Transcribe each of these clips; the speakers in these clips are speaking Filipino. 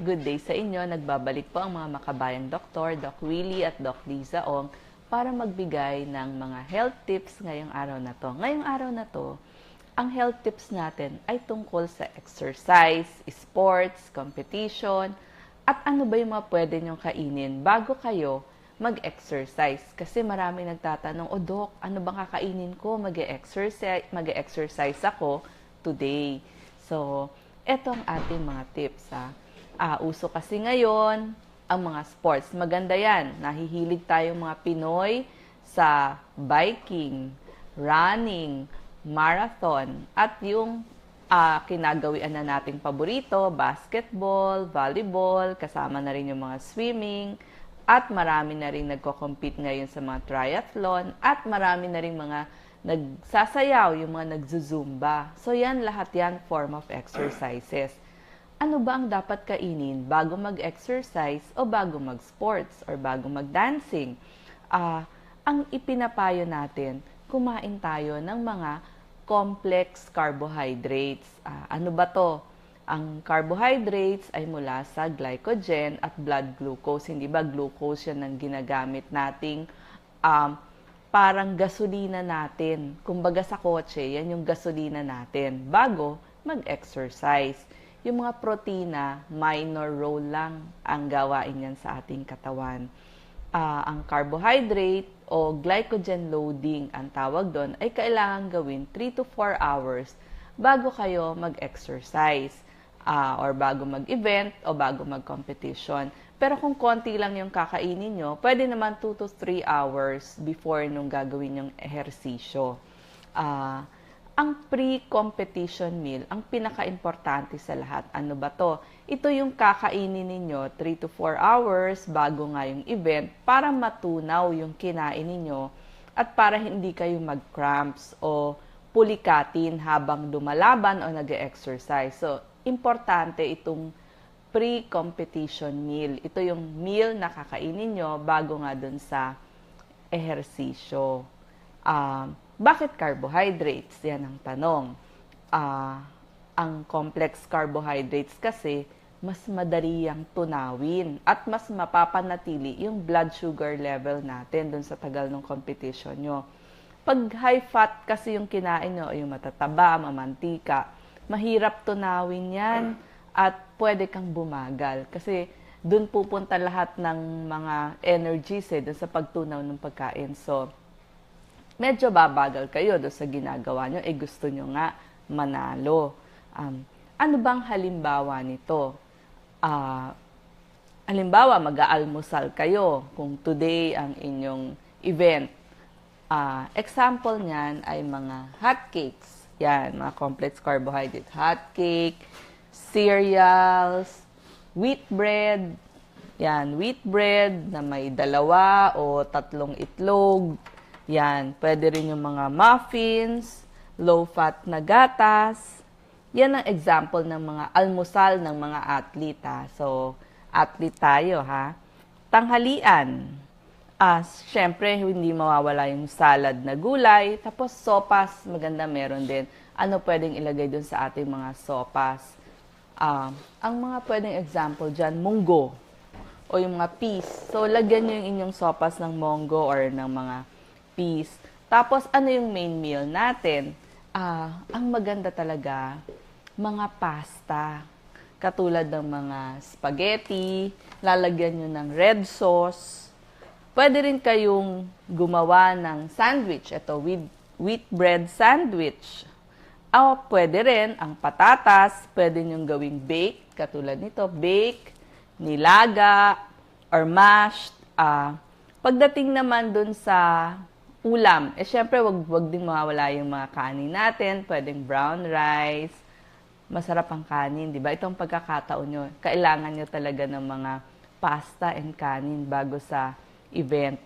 Good day sa inyo. Nagbabalik po ang mga makabayang doktor, Doc Willie at Doc Liza Ong para magbigay ng mga health tips ngayong araw na to. Ngayong araw na to, ang health tips natin ay tungkol sa exercise, sports, competition, at ano ba yung mga pwede nyong kainin bago kayo mag-exercise. Kasi marami nagtatanong, o Doc, ano bang kakainin ko? Mag-exercise, mag-exercise ako today. So, eto ang ating mga tips. Ha? Ah, uso kasi ngayon ang mga sports. Maganda yan. Nahihilig tayong mga Pinoy sa biking, running, marathon, at yung ah, kinagawian na nating paborito, basketball, volleyball, kasama na rin yung mga swimming, at marami na rin nagko-compete ngayon sa mga triathlon, at marami na rin mga nagsasayaw, yung mga nagzuzumba. So yan, lahat yan form of exercises. Ano ba ang dapat kainin bago mag-exercise o bago mag-sports or bago mag-dancing? Ah, ang ipinapayo natin, kumain tayo ng mga complex carbohydrates. Ah, ano ba to? Ang carbohydrates ay mula sa glycogen at blood glucose. Hindi ba glucose yan ang ginagamit nating um, parang gasolina natin. Kumbaga sa kotse, yan yung gasolina natin bago mag-exercise. Yung mga protina, minor role lang ang gawain yan sa ating katawan. Ah, ang carbohydrate o glycogen loading ang tawag doon ay kailangan gawin 3 to 4 hours bago kayo mag-exercise ah, or bago mag-event o bago mag-competition. Pero kung konti lang yung kakainin nyo, pwede naman 2 to 3 hours before nung gagawin yung ehersisyo. Ah, ang pre-competition meal, ang pinaka-importante sa lahat, ano ba to? Ito yung kakainin ninyo 3 to 4 hours bago nga yung event para matunaw yung kinain ninyo at para hindi kayo mag-cramps o pulikatin habang lumalaban o nag exercise So, importante itong pre-competition meal. Ito yung meal na kakainin nyo bago nga dun sa ehersisyo. Um, bakit carbohydrates? Yan ang tanong. Ah, ang complex carbohydrates kasi mas madali yang tunawin at mas mapapanatili yung blood sugar level natin dun sa tagal ng competition nyo. Pag high fat kasi yung kinain nyo, yung matataba, mamantika, mahirap tunawin yan at pwede kang bumagal. Kasi dun pupunta lahat ng mga energies eh, dun sa pagtunaw ng pagkain. So, medyo babagal kayo doon sa ginagawa nyo, eh gusto nyo nga manalo. Um, ano bang halimbawa nito? Ah, halimbawa, mag-aalmusal kayo kung today ang inyong event. Ah, example niyan ay mga hotcakes. Yan, mga complex carbohydrate. Hotcake, cereals, wheat bread. Yan, wheat bread na may dalawa o tatlong itlog. Yan, pwede rin yung mga muffins, low-fat na gatas. Yan ang example ng mga almusal ng mga atleta. So, athlete tayo ha. Tanghalian. Ah, syempre, hindi mawawala yung salad na gulay. Tapos, sopas, maganda meron din. Ano pwedeng ilagay dun sa ating mga sopas? Ah, ang mga pwedeng example dyan, munggo o yung mga peas. So, lagyan nyo yung inyong sopas ng munggo or ng mga peas. Tapos, ano yung main meal natin? Ah, ang maganda talaga, mga pasta. Katulad ng mga spaghetti, lalagyan nyo ng red sauce. Pwede rin kayong gumawa ng sandwich. Ito, wheat, wheat bread sandwich. O, pwede rin ang patatas, pwede nyo gawing bake, katulad nito, bake, nilaga, or mashed. Ah, pagdating naman dun sa ulam, eh syempre wag wag din mawawala yung mga kanin natin, pwedeng brown rice. Masarap ang kanin, 'di ba? Itong pagkakataon nyo, kailangan nyo talaga ng mga pasta and kanin bago sa event.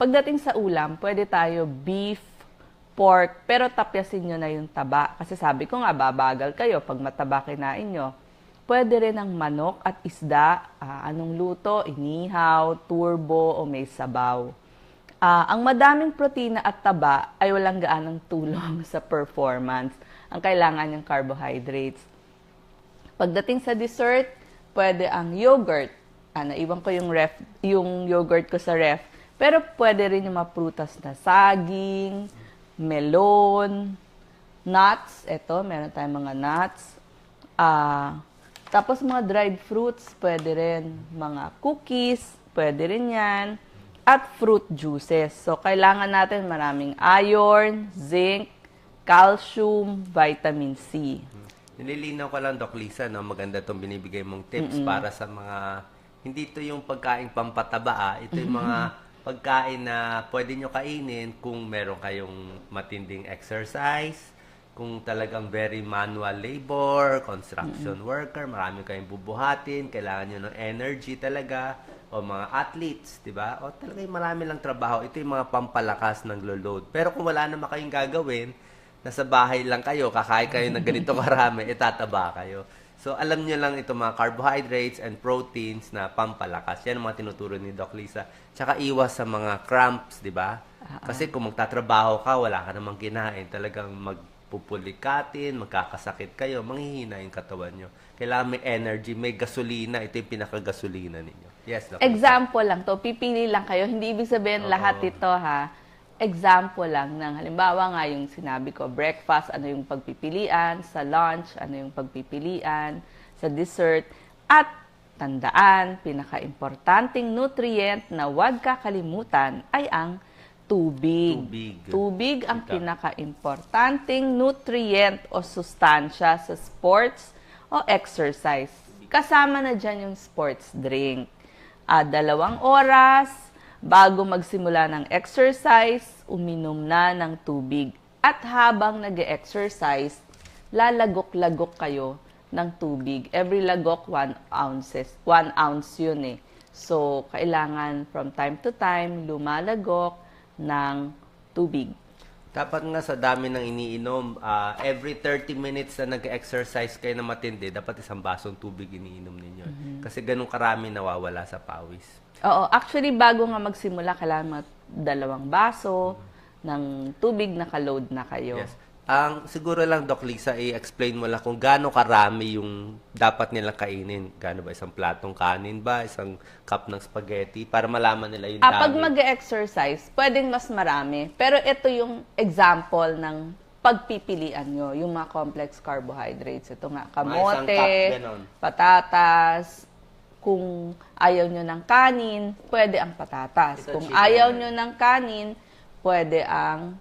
Pagdating sa ulam, pwede tayo beef, pork, pero tapyasin nyo na yung taba. Kasi sabi ko nga, babagal kayo pag mataba kinain nyo. Pwede rin ang manok at isda. Ah, anong luto? Inihaw, turbo, o may sabaw. Ah, ang madaming protina at taba ay walang gaanong tulong sa performance. Ang kailangan ng carbohydrates. Pagdating sa dessert, pwede ang yogurt. Ah, naiwan ko yung ref, yung yogurt ko sa ref. Pero pwede rin yung mga prutas na saging, melon, nuts. Ito, meron tayong mga nuts. Ah, tapos mga dried fruits, pwede rin. Mga cookies, pwede rin yan. At fruit juices. So, kailangan natin maraming iron, zinc, calcium, vitamin C. Nililinaw ko lang, Doc Lisa, no? maganda itong binibigay mong tips para sa mga, hindi ito yung pagkain pampataba, ah. ito yung mga pagkain na pwede nyo kainin kung meron kayong matinding exercise, kung talagang very manual labor, construction worker, marami kayong bubuhatin, kailangan nyo ng energy talaga, o mga athletes, di ba? O talaga yung marami lang trabaho. Ito yung mga pampalakas ng load. Pero kung wala naman kayong gagawin, nasa bahay lang kayo, kakain kayo ng ganito karami, itataba kayo. So, alam nyo lang ito mga carbohydrates and proteins na pampalakas. Yan ang mga tinuturo ni Doc Lisa. Tsaka iwas sa mga cramps, di ba? Kasi kung magtatrabaho ka, wala ka namang kinain. Talagang magpupulikatin, magkakasakit kayo, manghihina yung katawan nyo. Kailangan may energy, may gasolina. Ito yung pinakagasolina ninyo. Yes, Lisa. Example lang to, pipili lang kayo. Hindi ibig sabihin Oo. lahat ito ha. Example lang ng halimbawa nga yung sinabi ko, breakfast, ano yung pagpipilian, sa lunch, ano yung pagpipilian, sa dessert, at tandaan, pinaka-importanting nutrient na huwag kakalimutan ay ang tubig. Tubig. Tubig ang Ika. pinaka-importanting nutrient o sustansya sa sports o exercise. Kasama na dyan yung sports drink. Ah, dalawang oras bago magsimula ng exercise, uminom na ng tubig. At habang nag exercise lalagok-lagok kayo ng tubig. Every lagok, 1 ounces. 1 ounce yun eh. So, kailangan from time to time, lumalagok ng tubig. Dapat nga sa dami ng iniinom, ah, every 30 minutes na nag-exercise kayo na matindi, dapat isang basong tubig iniinom ninyo. Kasi ganun karami nawawala sa pawis. Oo, actually, bago nga magsimula, kailangan dalawang baso ng tubig na load na kayo. Yes. Ang siguro lang Doc Lisa i-explain mo lang kung gaano karami yung dapat nilang kainin. Gaano ba isang platong kanin ba, isang cup ng spaghetti para malaman nila yung Ah, pag dami. mag-exercise, pwedeng mas marami. Pero ito yung example ng pagpipilian nyo, yung mga complex carbohydrates. Ito nga, kamote, cup, patatas. Kung ayaw nyo ng kanin, pwede ang patatas. Ito, Kung chicken. ayaw nyo ng kanin, pwede ang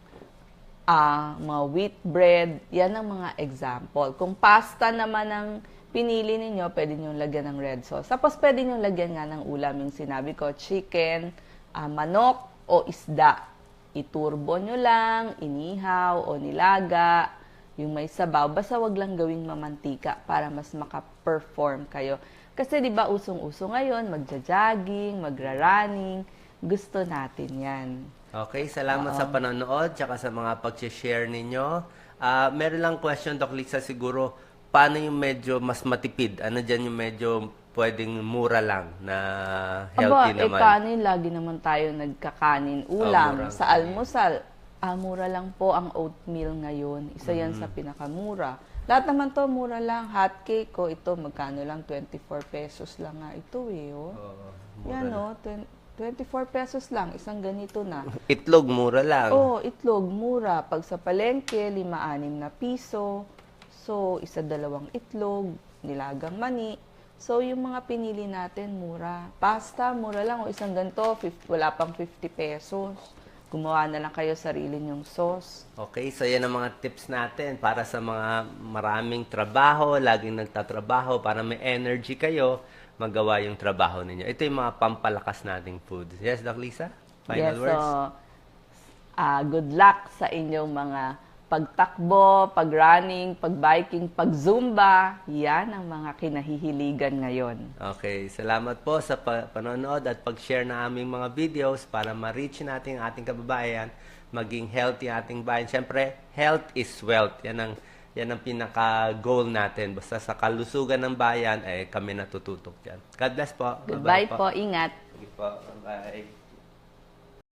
ah, mga wheat bread. Yan ang mga example. Kung pasta naman ang pinili ninyo, pwede nyo lagyan ng red sauce. Tapos pwede nyo lagyan nga ng ulam yung sinabi ko, chicken, ah, manok, o isda. Iturbo nyo lang, inihaw, o nilaga, yung may sabaw. Basta wag lang gawing mamantika para mas maka-perform kayo. Kasi di ba usong-uso ngayon, magja-jogging, magra-running. Gusto natin yan. Okay, salamat sa panonood tsaka sa mga pag-share ninyo. Ah, meron lang question, Doc Lisa, siguro, paano yung medyo mas matipid? Ano dyan yung medyo pwedeng mura lang na healthy Aba, eh naman? kanin, lagi naman tayo nagkakanin. Ulam, murang sa almusal, ah, mura lang po ang oatmeal ngayon. Isa yan Mm. sa pinakamura. Lahat naman to mura lang. Hot cake ko, ito magkano lang, 24 pesos lang nga ito eh. Oh. Mura Yan oh, twen- 24 pesos lang, isang ganito na. Itlog, mura lang. Oh, itlog, mura. Pag sa palengke, lima-anim na piso. So, isa dalawang itlog, nilagang mani. So, yung mga pinili natin, mura. Pasta, mura lang. O isang ganito, 50, wala pang 50 pesos. Gumawa na lang kayo sarili nyong sauce. Okay, so yan ang mga tips natin para sa mga maraming trabaho, laging nagtatrabaho, para may energy kayo, magawa yung trabaho ninyo. Ito yung mga pampalakas nating foods. Yes, Doc Lisa? Final yes, words? so, ah, good luck sa inyong mga pagtakbo, pag-running, pag-biking, pag-zumba. Yan ang mga kinahihiligan ngayon. Okay, salamat po sa pa- panonood at pag-share na aming mga videos para ma-reach natin ang ating kababayan, maging healthy ating bayan. Siyempre, health is wealth. Yan ang, yan ang pinaka-goal natin. Basta sa kalusugan ng bayan, eh, kami natututok dyan. God bless po. Goodbye Bye-bye po. Ingat. Sige po. Bye.